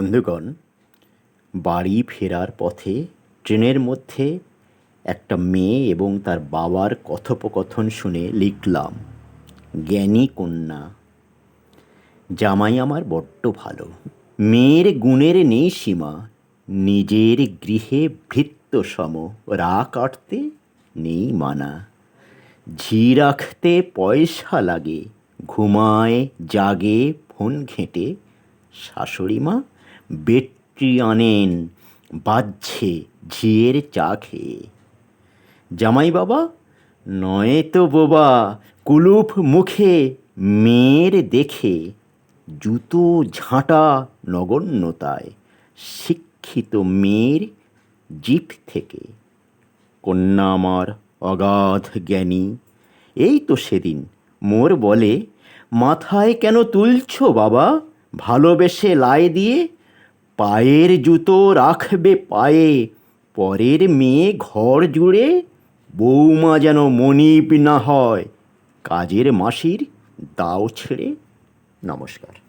বন্ধুগণ, বাড়ি ফেরার পথে ট্রেনের মধ্যে একটা মেয়ে এবং তার বাবার কথোপকথন শুনে লিখলাম, জ্ঞানী কন্যা, জামাই আমার বড্ড ভালো। মেয়ের গুণের নেই সীমা, নিজের গৃহে ভৃত্য সম রা কাটতে নেই মানা। ঝি রাখতে পয়সা লাগে, ঘুমায়, জাগে, ফোন ঘেঁটে, শাশুড়ি মা বেট্রি আনেন, বাজছে ঝিয়ের চা খেয়ে জামাই বাবা, নয় তো বোবা, কুলুপ মুখে মেয়ের দেখে। জুতো ঝাঁটা নগণ্যতায়, শিক্ষিত মেয়ের জিপ থেকে। কন্যা আমার অগাধ জ্ঞানী, এই তো সেদিন মোর বলে, মাথায় কেন তুলছো বাবা? ভালোবেসে লাই দিয়ে পায়ের জুতো রাখবে পায়ে, পরের মেয়ে ঘর জুড়ে বৌমা যেন মনিব না হয়। কাজের মাসির দাও ছেড়ে। নমস্কার।